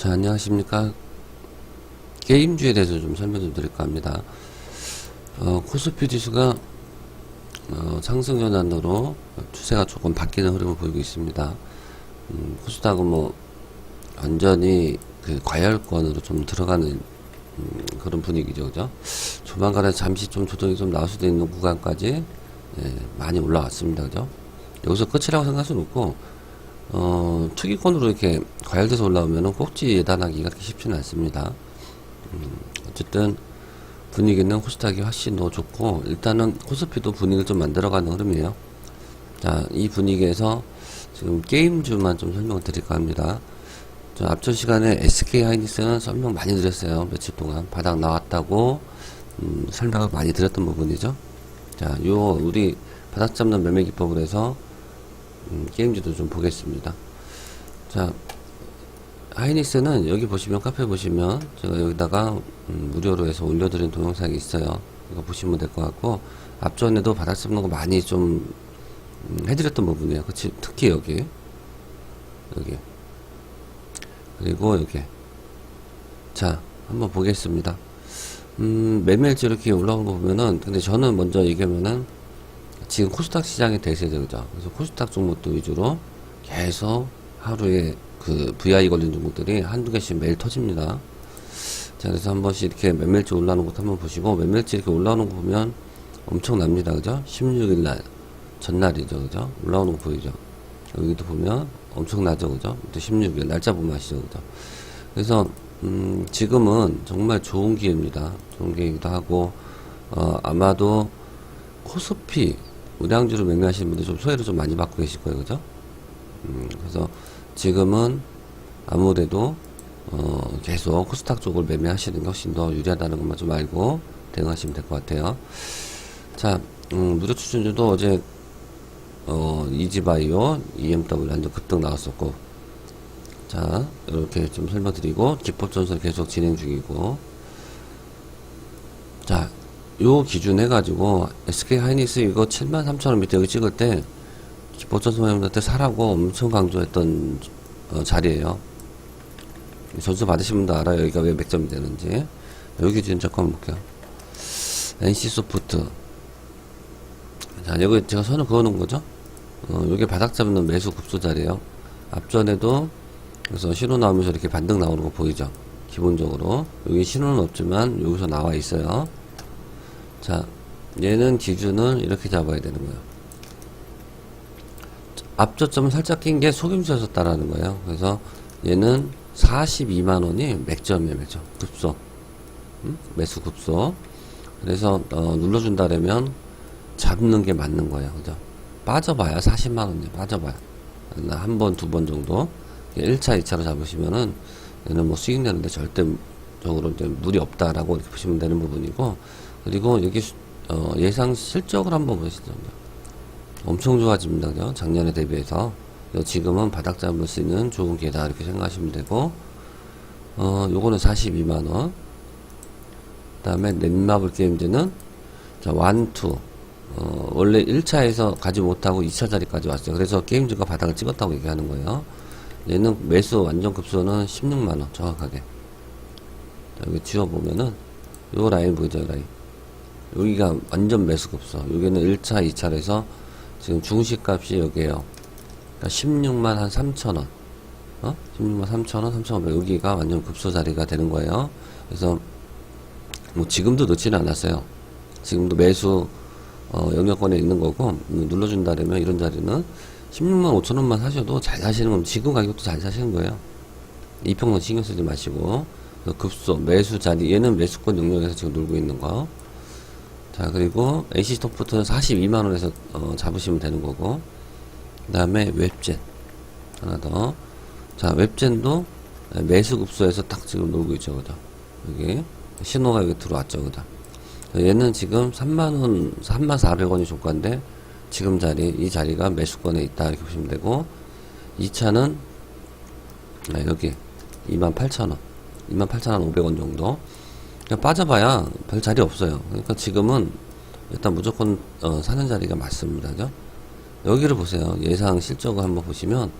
자, 안녕하십니까. 게임주에 대해서 좀 설명 좀 드릴까 합니다. 어, 코스피 지수가 어, 상승 전환으로 추세가 조금 바뀌는 흐름을 보이고 있습니다. 음, 코스닥은 뭐 완전히 그 과열권으로 좀 들어가는 음, 그런 분위기죠, 그죠? 조만간에 잠시 좀 조정이 좀 나올 수도 있는 구간까지 예, 많이 올라왔습니다, 그죠? 여기서 끝이라고 생각할 수는 없고 어, 투기권으로 이렇게 과열돼서 올라오면은 꼭지 예단하기가 쉽지는 않습니다. 음, 어쨌든 분위기는 코스닥이 훨씬 더 좋고 일단은 코스피도 분위기를 좀 만들어가는 흐름이에요. 자, 이 분위기에서 지금 게임주만 좀 설명을 드릴까 합니다. 저 앞전 시간에 SK 하이닉스는 설명 많이 드렸어요. 며칠 동안 바닥 나왔다고 음, 설명을 많이 드렸던 부분이죠. 자, 요 우리 바닥 잡는 매매 기법을 해서 음, 게임즈도 좀 보겠습니다. 자, 하이닉스는 여기 보시면 카페 보시면 제가 여기다가 음, 무료로 해서 올려드린 동영상이 있어요. 이거 보시면 될 것 같고 앞전에도 잡는 거 많이 좀 음, 해드렸던 부분이에요. 그치? 특히 여기 여기 그리고 여기 자 한번 보겠습니다. 음, 매매일지 이렇게 올라온 거 보면은 근데 저는 먼저 얘기하면은 지금 코스닥 시장이 대세죠, 그죠? 그래서 코스닥 종목들 위주로 계속 하루에 그 VI 걸린 종목들이 한두 개씩 매일 터집니다. 자, 그래서 한 번씩 이렇게 매매일치 올라오는 것도 한번 보시고, 매매일치 이렇게 올라오는 거 보면 엄청납니다. 그죠? 16일날, 전날이죠. 그죠? 올라오는 거 보이죠? 여기도 보면 엄청나죠. 그죠? 또 16일, 날짜 보면 아시죠. 그죠? 그래서, 음, 지금은 정말 좋은 기회입니다. 좋은 기회이기도 하고, 어, 아마도 코스피, 우량주를 매매하시는 분들 좀 소외를 좀 많이 받고 계실 거예요. 그죠? 음, 그래서 지금은 아무래도 어, 계속 코스닥 쪽을 매매하시는 게 훨씬 더 유리하다는 것만 좀 알고 대응하시면 될 것 같아요. 자, 음, 무료 추천주도 어제 어, 이지바이오, EMW 완전 급등 나왔었고, 자, 이렇게 좀 설명드리고, 기법전선 계속 진행 중이고, 자, 요 기준 해가지고, SK 하이닉스 이거 73,000원 밑에 여기 찍을 때, 기법전선 회원들한테 사라고 엄청 강조했던 어, 자리에요. 전수 받으신 분도 알아요. 여기가 왜 맥점이 되는지. 여기 기준 잠깐 볼게요. NC소프트. 자, 여기 제가 선을 그어놓은 거죠. 어, 요게 바닥 잡는 매수 급소 자리에요. 앞전에도 그래서 신호 나오면서 이렇게 반등 나오는 거 보이죠? 기본적으로. 여기 신호는 없지만 여기서 나와 있어요. 자, 얘는 기준을 이렇게 잡아야 되는 거예요. 앞저점을 살짝 낀 게 속임수였었다라는 거예요. 그래서 얘는 42만 원이 맥점이에요, 맥점. 급소. 음? 매수 급소. 그래서, 어, 눌러준다라면 잡는 게 맞는 거예요. 그죠? 빠져봐야 40만 원이에요. 빠져봐야. 한 번, 두 번 정도. 1차, 2차로 잡으시면은 얘는 뭐 수익 내는데 절대적으로 이제 무리 없다라고 이렇게 보시면 되는 부분이고. 그리고 여기, 수- 어, 예상 실적을 한번 보시죠. 엄청 좋아집니다. 그죠? 작년에 대비해서. 지금은 바닥 잡을 수 있는 좋은 기회다. 이렇게 생각하시면 되고, 어, 요거는 42만원. 그 다음에 넷마블 게임즈는, 자, 완투. 어, 원래 1차에서 가지 못하고 2차 자리까지 왔어요. 그래서 게임즈가 바닥을 찍었다고 얘기하는 거예요. 얘는 매수 완전 급소는 16만원. 정확하게. 자, 여기 지워보면은, 요 라인 보이죠? 요 라인. 여기가 완전 매수 급소. 여기는 1차, 2차에서 지금 중시값이 여기에요. 그러니까 16만 한 3천원. 어? 16만 3천원, 3천원. 여기가 완전 급소 자리가 되는 거예요. 그래서, 뭐, 지금도 늦지는 않았어요. 지금도 매수, 어, 영역권에 있는 거고, 음, 눌러준다면 이런 자리는 16만 5천원만 사셔도 잘 사시는 건 지금 가격도 잘 사시는 거예요. 이평론 신경 쓰지 마시고, 그 급소, 매수 자리, 얘는 매수권 영역에서 지금 놀고 있는 거. 자, 그리고 NC스토프트는 42만원에서 어, 잡으시면 되는 거고, 그 다음에 웹젠. 하나 더. 자, 웹젠도 매수급소에서 딱 지금 놀고 있죠, 그죠? 여기. 신호가 여기 들어왔죠, 그죠? 얘는 지금 3만원, 3만 400원이 조가인데, 지금 자리, 이 자리가 매수권에 있다, 이렇게 보시면 되고, 2차는, 네, 여기, 28,000원. 28,500원 정도. 그냥 빠져봐야 별 자리 없어요. 그러니까 지금은 일단 무조건 어, 사는 자리가 맞습니다. 그죠? 여기를 보세요. 예상 실적을 한번 보시면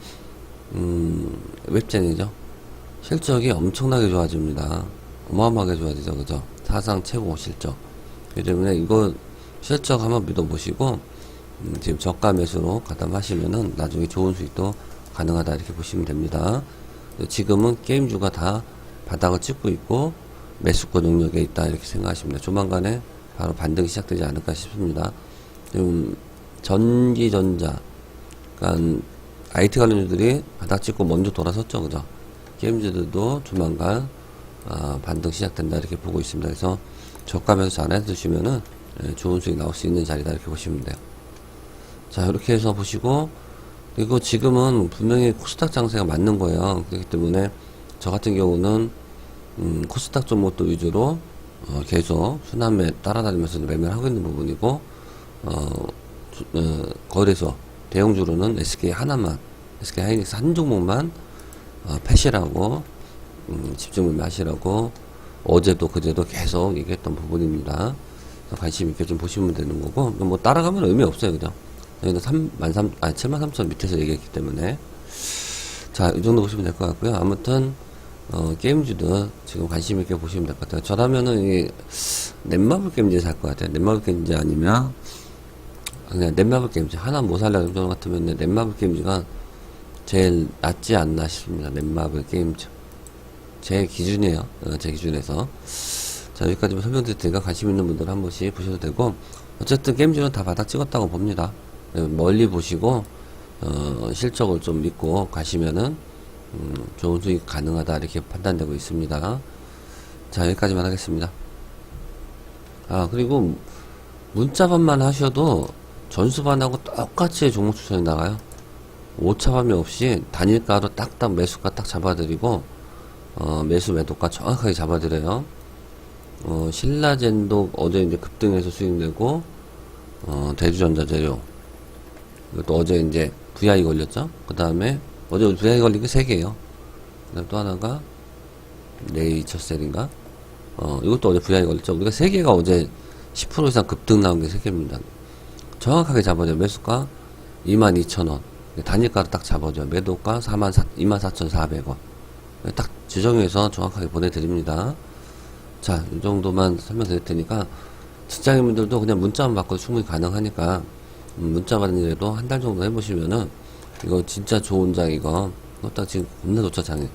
음, 웹젠이죠. 실적이 엄청나게 좋아집니다. 어마어마하게 좋아지죠, 그죠? 사상 최고 실적. 그렇기 때문에 이거 실적 한번 믿어보시고, 음, 지금 저가 매수로 가담하시면은 나중에 좋은 수익도 가능하다 이렇게 보시면 됩니다. 지금은 게임주가 다 바닥을 찍고 있고 매수권 능력에 있다 이렇게 돼요. 조만간에 바로 반등이 시작되지 않을까 싶습니다. 지금 전기전자, 그러니까 IT 관련주들이 바닥 찍고 먼저 돌아섰죠, 그죠? 게임주들도 조만간 아, 반등 시작된다 이렇게 보고 있습니다. 그래서 저가 매수 잘 해두시면은 예, 좋은 수익 나올 수 있는 자리다 이렇게 보시면 돼요. 자 이렇게 해서 보시고 그리고 지금은 분명히 코스닥 장세가 맞는 거예요. 그렇기 때문에 저 같은 경우는 음, 코스닥 종목도 위주로 어, 계속 순환매 따라다니면서 매매를 하고 있는 부분이고 어, 주- 어, 거래소 대형주로는 SK 하나만 SK 하이닉스 한 종목만 어, 패시라고 음, 집중 매매하시라고 어제도 그제도 계속 얘기했던 부분입니다. 관심 있게 좀 보시면 되는 거고 뭐 따라가면 의미 없어요, 그죠? 여기는 3, 3, 아, 7만 3천 밑에서 얘기했기 때문에 자, 이 정도 보시면 될 것 같고요. 아무튼 어, 게임주도 지금 관심 있게 보시면 될 것 같아요. 저라면은 이 넷마블 게임즈 살 것 같아요. 넷마블 게임즈 아니면 그냥 넷마블 게임즈 하나 못 살려는 정도 같으면 넷마블 게임즈가 제일 낫지 않나 싶습니다. 넷마블 게임즈 제 기준이에요. 어, 제 기준에서 자 여기까지 만 설명드릴 테니까 관심 있는 분들 한 번씩 보셔도 되고 어쨌든 게임즈는 다 바닥 찍었다고 봅니다. 네, 멀리 보시고 어, 실적을 좀 믿고 가시면은 음, 좋은 수익 가능하다 이렇게 판단되고 있습니다. 자 여기까지만 하겠습니다. 아 그리고 문자반만 하셔도 전수반하고 똑같이 종목 추천이 나가요. 오차범위 없이 단일가로 딱딱 매수가 딱 잡아드리고 어, 매수 매도가 정확하게 잡아드려요. 어, 신라젠도 어제 이제 급등해서 수익내고 어, 대주전자재료 이것도 어제 이제 VI 걸렸죠. 그 다음에 어제 VI 걸린 게 세 개예요. 그다음 또 하나가 네이처셀인가? 어, 이것도 어제 VI 걸렸죠. 우리가 세 개가 어제 10% 이상 급등 나온 게 세 개입니다. 정확하게 잡아줘요. 매수가 22,000원. 단일가로 딱 잡아줘요. 매도가 4만 4, 24,400원. 딱 지정해서 정확하게 보내드립니다. 자, 이 정도만 설명드릴 테니까 직장인분들도 그냥 문자만 받고 충분히 가능하니까 음, 문자 받는 일에도 한 달 정도 해보시면은 이거 진짜 좋은 장 이거. 딱 지금 겁나 좋죠 장이.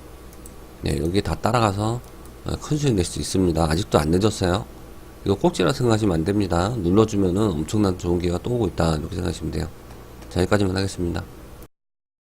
네 여기 다 따라가서 어, 큰 수익 낼 수 있습니다. 아직도 안 늦었어요. 이거 꼭지라 생각하시면 안 됩니다. 눌러주면은 엄청난 좋은 기회가 또 오고 있다. 이렇게 생각하시면 돼요. 자 여기까지만 하겠습니다